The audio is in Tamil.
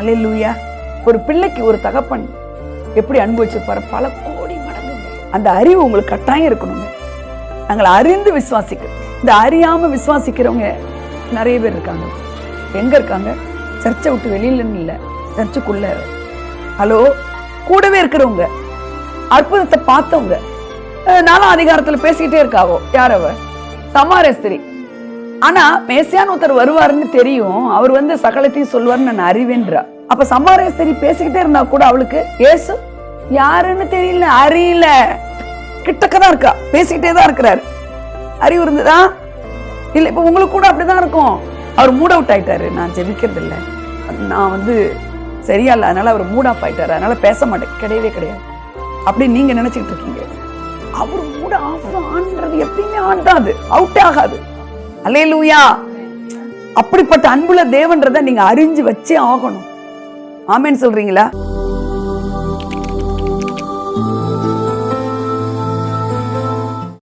அல்லேலூயா ஒரு பிள்ளைக்கு ஒரு தகப்பன் எப்படி அன்பு வச்சிருப்பாரு பல கோடி மடங்குங்க அந்த அறிவு உங்களுக்கு கட்டாயம் இருக்கணுங்க. நாங்கள் அறிந்து விசுவாசிக்கிறோம். இந்த அறியாம விசுவாசிக்கிறவங்க நிறைய பேர் இருக்காங்க. எங்க இருக்காங்க? சர்ச்சை விட்டு வெளியிலன்னு இல்லை சர்ச்சுக்குள்ள ஹலோ கூடவே இருக்கிறவங்க. அற்புதத்தை பார்த்தவங்க. நானும் நாலாம் அதிகாரத்துல பேசிக்கிட்டே இருக்காவோ? யார் அவ? சமாரஸ்திரி ஆனா மேசியான் ஒருத்தர் வருவாருன்னு தெரியும். அவர் வந்து சகலத்தையும் சொல்லுவாருன்னு நான் அறிவேன்றா. அப்ப சமாரஸ்திரி பேசிக்கிட்டே இருந்தா கூட அவளுக்கு ஏசு யாருன்னு தெரியல அறியல. கிட்டக்க தான் இருக்கா. பேசிக்கிட்டே தான் இருக்கிறாரு. அறிவு இருந்ததா? இல்ல இப்ப உங்களுக்கு கூட அப்படிதான் இருக்கும். அவர் மூட் அவுட் ஆயிட்டாரு. நான் ஜெபிக்கிறது இல்ல நான் வந்து சரியா இல்ல. அதனால அவர் மூட் ஆஃப் ஆயிட்டாரு. அதனால பேச மாட்டேன். கிடையவே கிடையாது. அப்படி நீங்க நினைச்சிட்டு இருக்கீங்க. அவர் மூட் ஆஃப் ஆன்றது எப்பயுமே ஆன் தான் அது. அவுட்டே ஆகாது. அலையலூயா அப்படிப்பட்ட அன்புள்ள தேவன்றதை நீங்க அறிஞ்சு வச்சே ஆகணும். ஆமேன்னு சொல்றீங்களா?